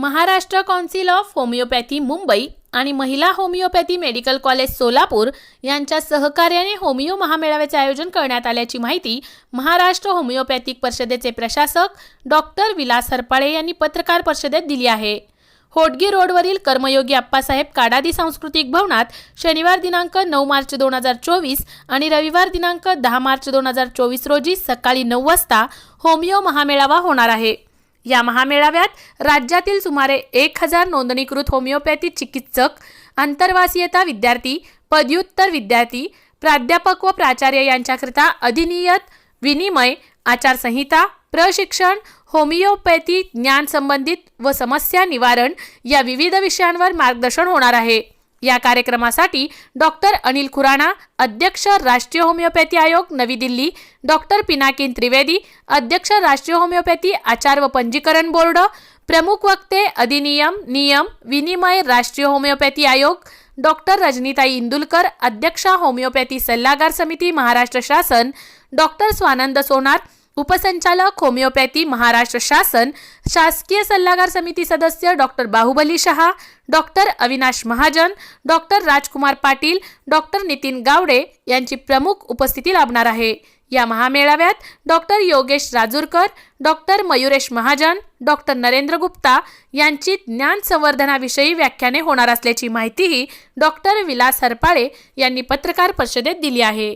Maharashtra council of homoeopathy Mumbai आणि महिला homeopathy medical college Solapur यांच्या सहकार्याने होमिओ महामेळाव्याचे आयोजन करण्यात आल्याची माहिती महाराष्ट्र होमिओपॅथिक परिषदेचे प्रशासक डॉक्टर विलास हरपाळे यांनी पत्रकार परिषदेत दिली आहे. होडगी रोडवरील कर्मयोगी अप्पासाहेब काडादी सांस्कृतिक भवनात शनिवार दिनांक नऊ मार्च दोन हजार चोवीस आणि रविवार दिनांक दहा मार्च दोन हजार चोवीस रोजी सकाळी नऊ वाजता होमिओ महामेळावा होणार आहे. या महामेळाव्यात राज्यातील सुमारे एक हजार नोंदणीकृत होमिओपॅथी चिकित्सक आंतरवासीयता विद्यार्थी पदव्युत्तर विद्यार्थी प्राध्यापक व प्राचार्य यांच्याकरिता अधिनियत विनिमय आचारसंहिता प्रशिक्षण होमिओपॅथी ज्ञान संबंधित व समस्या निवारण या विविध विषयांवर मार्गदर्शन होणार आहे. या कार्यक्रमासाठी डॉक्टर अनिल खुराणा अध्यक्ष राष्ट्रीय होमिओपॅथी आयोग नवी दिल्ली डॉक्टर पिनाकिन त्रिवेदी अध्यक्ष राष्ट्रीय होमिओपॅथी आचार व पंजीकरण बोर्ड प्रमुख वक्ते अधिनियम नियम विनिमय राष्ट्रीय होमिओपॅथी आयोग डॉक्टर रजनीताई इंदुलकर अध्यक्षा होमिओपॅथी सल्लागार समिती महाराष्ट्र शासन डॉक्टर स्वानंद सोनार उपसंचालक होमिओपॅथी महाराष्ट्र शासन शासकीय सल्लागार समिती सदस्य doctor Bahubali Shah doctor Avinash Mahajan doctor Rajkumar Patil doctor Nitin Gawade यांची प्रमुख उपस्थिती लाभणार आहे. या महामेळाव्यात doctor Yogesh Rajurkar doctor Mayuresh Mahajan doctor Narendra Gupta यांची ज्ञान संवर्धनाविषयी व्याख्याने होणार असल्याची माहितीही डॉक्टर विलास हरपाळे यांनी पत्रकार परिषदेत दिली आहे.